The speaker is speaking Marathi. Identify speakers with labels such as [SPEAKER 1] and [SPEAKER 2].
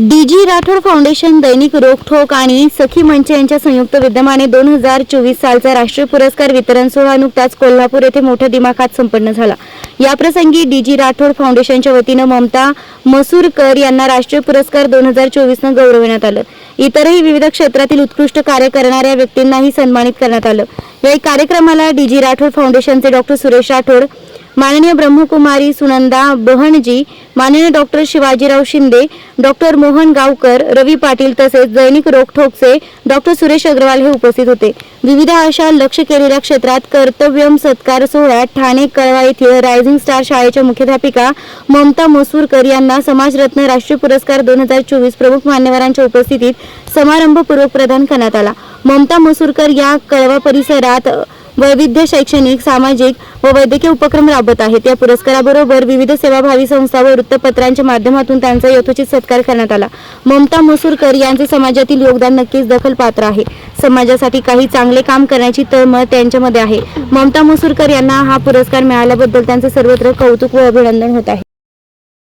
[SPEAKER 1] जी राठोड फाउंडेशन दैनिक रोखोक आणि सखी मंच यांच्या संयुक्त विद्यमाने दोन हजार चोवीस सालचा राष्ट्रीय पुरस्कार वितरण सोहळा नुकताच कोल्हापूर येथे मोठ्या दिमाखात संपन्न झाला. याप्रसंगी डी जी राठोड फाउंडेशनच्या वतीनं ममता मसूरकर यांना राष्ट्रीय पुरस्कार दोन हजार चोवीसनं गौरविण्यात आलं. इतरही विविध क्षेत्रातील उत्कृष्ट कार्य करणाऱ्या व्यक्तींनाही सन्मानित करण्यात आलं. या कार्यक्रमाला डी जी राठोड फाउंडेशनचे डॉक्टर सुरेश राठोड माननीय ब्रह्मकुमारी सुनंदा बहणजी माननीय डॉक्टर शिवाजीराव शिंदे डॉक्टर मोहन गावकर रवी पाटील तसेच दैनिक रोखठोकचे डॉक्टर सुरेश अग्रवाल हे उपस्थित होते. विविध अशा लक्ष केलेल्या क्षेत्रात कर्तव्यम सत्कार सोहळ्यात ठाणे कळवा येथील रायझिंग स्टार शाळेच्या मुख्याध्यापिका ममता मसूरकर यांना समाजरत्न राष्ट्रीय पुरस्कार दोन हजार चोवीस प्रमुख मान्यवरांच्या उपस्थितीत समारंभपूर्वक प्रदान करण्यात आला. ममता मसूरकर या कळवा परिसरात वैविध्य शैक्षणिक सामाजिक व वैद्यकीय उपक्रम राबवत आहेत. या पुरस्काराबरोबर विविध सेवाभावी संस्था व वृत्तपत्रांच्या माध्यमातून त्यांचा यथोचित सत्कार करण्यात आला. ममता मसूरकर यांचे समाजातील योगदान नक्कीच दखल पात्र आहे. समाजासाठी काही चांगले काम करण्याची तळमळ त्यांच्यामध्ये आहे. ममता मसूरकर यांना हा पुरस्कार मिळाल्याबद्दल त्यांचे सर्वत्र कौतुक व अभिनंदन होत आहे.